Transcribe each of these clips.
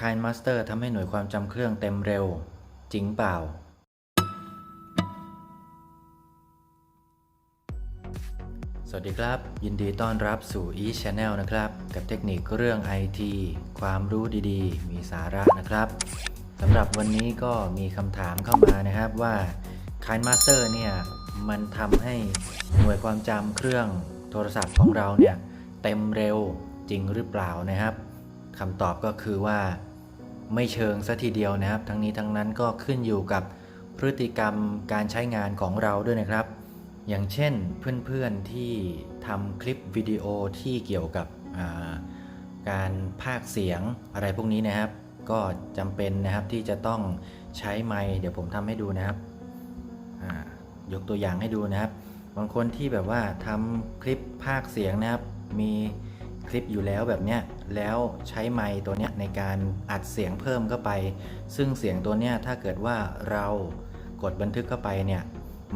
Kind Master ทำให้หน่วยความจำเครื่องเต็มเร็ว จริงเปล่า สวัสดีครับ ยินดีต้อนรับสู่ e Channel นะครับ กับเทคนิคเรื่อง IT ความรู้ดีๆ มีสาระนะครับสำหรับวันนี้ก็มีคำถามเข้ามานะครับว่า Kind Master เนี่ย มันทำให้หน่วยความจำเครื่องโทรศัพท์ของเราเนี่ย เต็มเร็วจริงหรือเปล่านะครับ คำตอบก็คือว่า ไม่เชิงซะทีเดียวนะครับ ทั้งนี้ทั้งนั้นก็ขึ้นอยู่กับพฤติกรรมการใช้งานของเราด้วยนะครับ อย่างเช่นเพื่อนๆที่ทำคลิปวิดีโอที่เกี่ยวกับาการพากเสียงอะไรพวกนี้นะครับ ก็จำเป็นนะครับที่จะต้องใช้ไมค์เดี๋ยวผมทำให้ดูนะครับยกตัวอย่างให้ดูนะครับ บางคนที่แบบว่าทำคลิปพากเสียงนะครับ มี คลิปอยู่แล้วแบบเนี้ยแล้วใช้ไมค์ตัวเนี้ยในการอัดเสียงเพิ่มเข้าไป ซึ่งเสียงตัวเนี้ยถ้าเกิดว่าเรากดบันทึกเข้าไปเนี่ย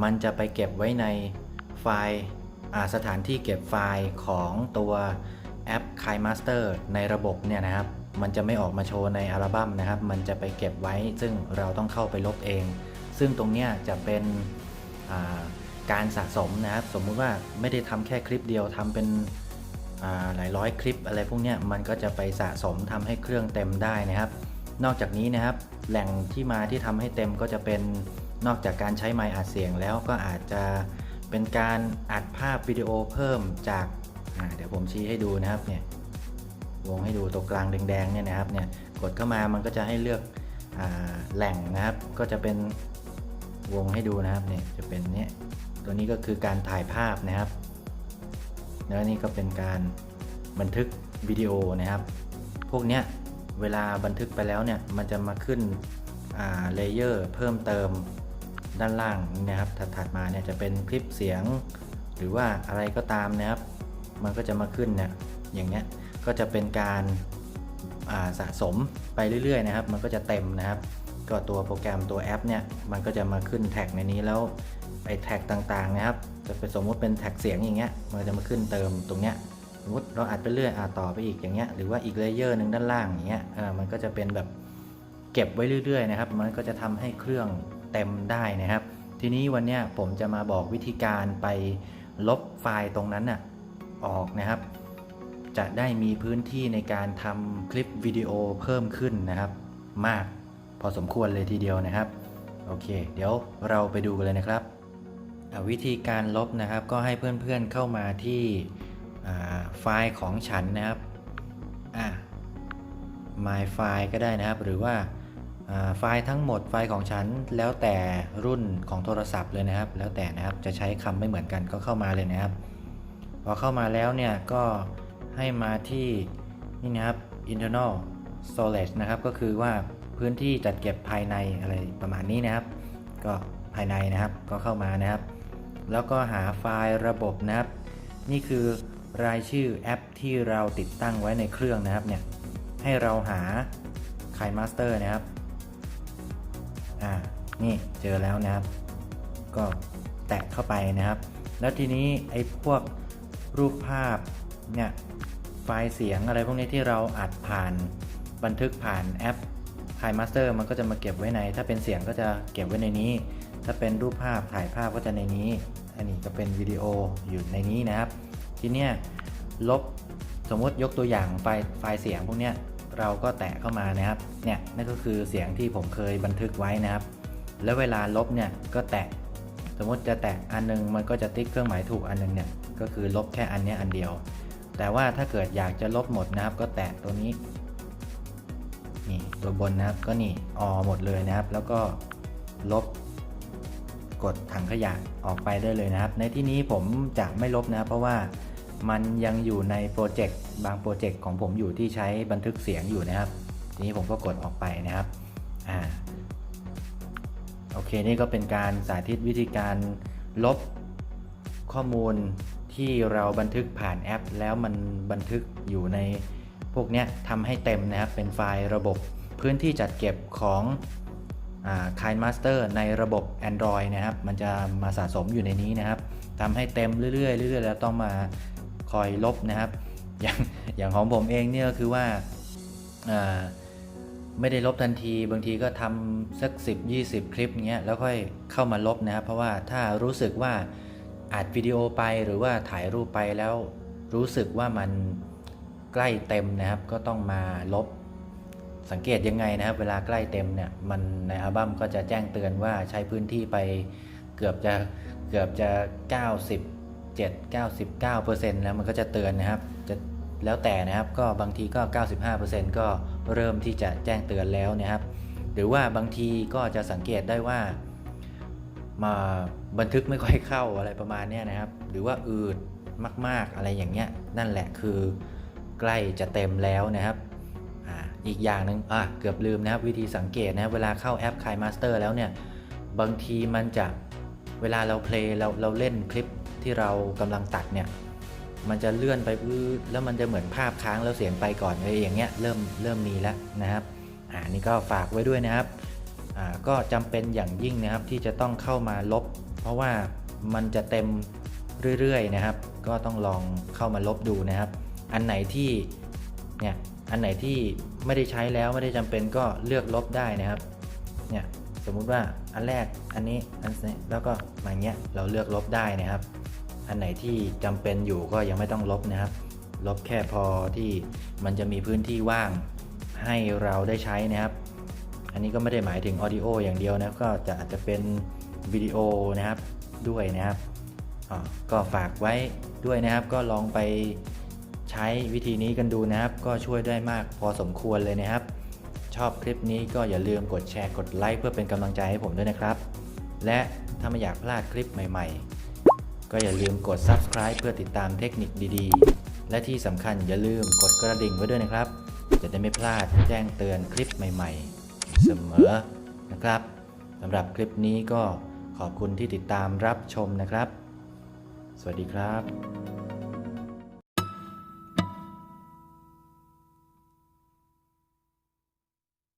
มันจะไปเก็บไว้ในไฟล์อ่าสถานที่เก็บไฟล์ของตัวแอป KiMaster ในระบบเนี่ยนะครับ มันจะไม่ออกมาโชว์ในอัลบั้มนะครับ มันจะไปเก็บไว้ ซึ่งเราต้องเข้าไปลบเอง ซึ่งตรงเนี้ยจะเป็นอ่าการสะสมนะครับ สมมุติว่าไม่ได้ทำแค่คลิปเดียวทำเป็น หลายร้อยคลิปอะไรพวกนี้มันก็จะไปสะสมทำให้เครื่องเต็มได้นะครับ นอกจากนี้นะครับ แหล่งที่มาที่ทำให้เต็มก็จะเป็นนอกจากการใช้ไมค์อัดเสียงแล้วก็อาจจะเป็นการอัดภาพวิดีโอเพิ่มจากาเดี๋ยวผมชี้ให้ดูนะครับเนี่ยวงให้ดูตัวกลางแดงๆเนี่ยนะครับเนี่ยกดเข้ามามันก็จะให้เลือกอแหล่งนะครับ ก็จะเป็นวงให้ดูนะครับเนี่ยจะเป็นเนี่ยตัวนี้ก็คือการถ่ายภาพนะครับ แล้วนี่ก็เป็นการบันทึกวิดีโอนะครับ พวกเนี้ยเวลาบันทึกไปแล้วเนี่ยมันจะมาขึ้นเลเยอร์เพิ่มเติมด้านล่างนะครับถัดมาเนี่ยจะเป็นคลิปเสียง หรือว่าอะไรก็ตามนะครับ มันก็จะมาขึ้นเนี่ยอย่างเนี้ยก็จะเป็นการาสะสมไปเรื่อยๆนะครับ มันก็จะเต็มนะครับ ก็ตัวโปรแกรมตัวแอปเนี่ยมันก็จะมาขึ้นแท็กในนี้แล้วไอ้แท็กต่างๆนะครับจะเป็นสมมุติเป็นแท็กเสียงอย่างเงี้ยมันจะมาขึ้นเติมตรงเนี้ยสมมติเราอัดไปเรื่อยอ่าต่อไปอีกอย่างเงี้ยหรือว่าอีกเลเยอร์หนึ่งด้านล่างอย่างเงี้ยอ่ามันก็จะเป็นแบบเก็บไว้เรื่อยๆนะครับ มันก็จะทำให้เครื่องเต็มได้นะครับ ทีนี้วันเนี้ยผมจะมาบอกวิธีการไปลบไฟล์ตรงนั้นน่ะออกนะครับ จะได้มีพื้นที่ในการทำคลิปวิดีโอเพิ่มขึ้นนะครับ มาก พอสมควรเลยทีเดียวนะครับ โอเค เดี๋ยวเราไปดูกันเลยนะครับ วิธีการลบนะครับ ก็ให้เพื่อนๆเข้ามาที่ไฟล์ของฉันนะครับอะ my file ก็ได้นะครับ หรือว่าอ่าไฟล์ทั้งหมดไฟล์ของฉันแล้วแต่รุ่นของโทรศัพท์เลยนะครับ แล้วแต่นะครับจะใช้คำไม่เหมือนกันก็เข้ามาเลยนะครับ พอเข้ามาแล้วเนี่ยก็ให้มาที่นี่นะครับ internal storage นะครับก็คือว่า พื้นที่จัดเก็บภายในอะไรประมาณนี้นะครับ ก็ภายในนะครับก็เข้ามานะครับ แล้วก็หาไฟล์ระบบนะครับ นี่คือรายชื่อแอปที่เราติดตั้งไว้ในเครื่องนะครับเนี่ยให้เราหา KiMaster นะครับอ่านี่เจอแล้วนะครับ ก็แตะเข้าไปนะครับ แล้วทีนี้ไอ้พวกรูปภาพเนี่ยไฟล์เสียงอะไรพวกนี้ที่เราอัดผ่านบันทึกผ่านแอป KiMaster มันก็จะมาเก็บไว้ใน ถ้าเป็นเสียงก็จะเก็บไว้ในนี้ ถ้าเป็นรูปภาพถ่ายภาพก็จะในนี้ อันนี้ก็เป็นวิดีโออยู่ในนี้นะครับ ทีเนี้ยลบสมมติยกตัวอย่างไฟล์ไฟล์เสียงพวกเนี้ยเราก็แตะเข้ามานะครับ เนี่ยนั่นก็คือเสียงที่ผมเคยบันทึกไว้นะครับ แล้วเวลาลบเนี่ยก็แตะ สมมติจะแตะอันนึงมันก็จะติ๊กเครื่องหมายถูกอันนึงเนี่ยก็คือลบแค่อันนี้อันเดียว แต่ว่าถ้าเกิดอยากจะลบหมดนะครับ ก็แตะตัวนี้ นี่ตัวบนนะครับก็นี่ออหมดเลยนะครับ แล้วก็ลบกดถังขยะออกไปได้เลยนะครับ ในที่นี้ผมจะไม่ลบนะเพราะว่ามันยังอยู่ในโปรเจกต์บางโปรเจกต์ของผมอยู่ที่ใช้บันทึกเสียงอยู่นะครับ ทีนี้ผมก็กดออกไปนะครับอ่าโอเคนี่ก็เป็นการสาธิตวิธีการลบข้อมูลที่เราบันทึกผ่านแอป แล้วมันบันทึกอยู่ใน วกนี้ทำให้เต็มนะครับเป็นไฟล์ระบบพื้นที่จัดเก็บของคายมาสเตอร์ในระบบ Android นะครับ มันจะมาสะสมอยู่ในนี้นะครับทำให้เต็มเรื่อยๆเรื่อยๆ แล้วต้องมาคอยลบนะครับ อย่างอย่างของผมเองเนี่ยก็คือว่าอ่าไม่ได้ลบทันที บางทีก็ทำสัก 10 20 คลิปเงี้ยแล้วค่อยเข้ามาลบนะครับ เพราะว่าถ้ารู้สึกว่าอัดวิดีโอไปหรือว่าถ่ายรูปไปแล้วรู้สึกว่ามัน ใกล้เต็มนะครับก็ต้องมาลบ สังเกตยังไงนะครับ เวลาใกล้เต็มเนี่ยมันในอัลบั้มก็จะแจ้งเตือนว่าใช้พื้นที่ไปเกือบจะเกือบจะ 97 99%แล้วมันก็จะเตือนนะครับจะแล้วแต่นะครับก็บางทีก็ 95%ก็เริ่มที่จะแจ้งเตือนแล้วนะครับ หรือว่าบางทีก็จะสังเกตได้ว่ามาบันทึกไม่ค่อยเข้าอะไรประมาณนี้นะครับ หรือว่าอืดมากๆอะไรอย่างเงี้ยนั่นแหละคือ ใกล้จะเต็มแล้วนะครับออีกอย่างหนึ่งอะเกือบลืมนะครับวิธีสังเกตนะครับเวลาเข้าแอป k ายมาสเตอร์แล้วเนี่ยบางทีมันจะเวลาเราเพลย์เราเราเล่นคลิปที่เรากำลังตัดเนี่ยมันจะเลื่อนไปแล้วมันจะเหมือนภาพค้างแล้วเสียงไปก่อนอะไรอย่างเงี้ยเริ่มเริ่มมีแล้วนะครับอ่านี่ก็ฝากไว้ด้วยนะครับอ่าก็จำเป็นอย่างยิ่งนะครับที่จะต้องเข้ามาลบ เพราะว่ามันจะเต็มเรื่อยๆนะครับ ก็ต้องลองเข้ามาลบดูนะครับ อันไหนที่เนี่ยอันไหนที่ไม่ได้ใช้แล้วไม่ได้จำเป็นก็เลือกลบได้นะครับเนี่ยสมมุติว่าอันแรกอันนี้อันนี้แล้วก็มาอย่างเงี้ยเราเลือกลบได้นะครับ อันไหนที่จำเป็นอยู่ก็ยังไม่ต้องลบนะครับ ลบแค่พอที่มันจะมีพื้นที่ว่างให้เราได้ใช้นะครับ อันนี้ก็ไม่ได้หมายถึงออดิโออย่างเดียวนะก็จะอาจจะเป็นวิดีโอนะครับด้วยนะครับอ่าก็ฝากไว้ด้วยนะครับก็ลองไป ใช้วิธีนี้กันดูนะครับ ก็ช่วยได้มากพอสมควรเลยนะครับ ชอบคลิปนี้ก็อย่าลืมกดแชร์กดไลค์เพื่อเป็นกำลังใจให้ผมด้วยนะครับ และถ้าไม่อยากพลาดคลิปใหม่ ๆ ก็อย่าลืมกด subscribe เพื่อติดตามเทคนิคดีๆ และที่สำคัญอย่าลืมกดกระดิ่งไว้ด้วยนะครับ จะได้ไม่พลาดแจ้งเตือนคลิปใหม่ ๆ เสมอนะครับสำหรับคลิปนี้ก็ขอบคุณที่ติดตามรับชมนะครับ สวัสดีครับ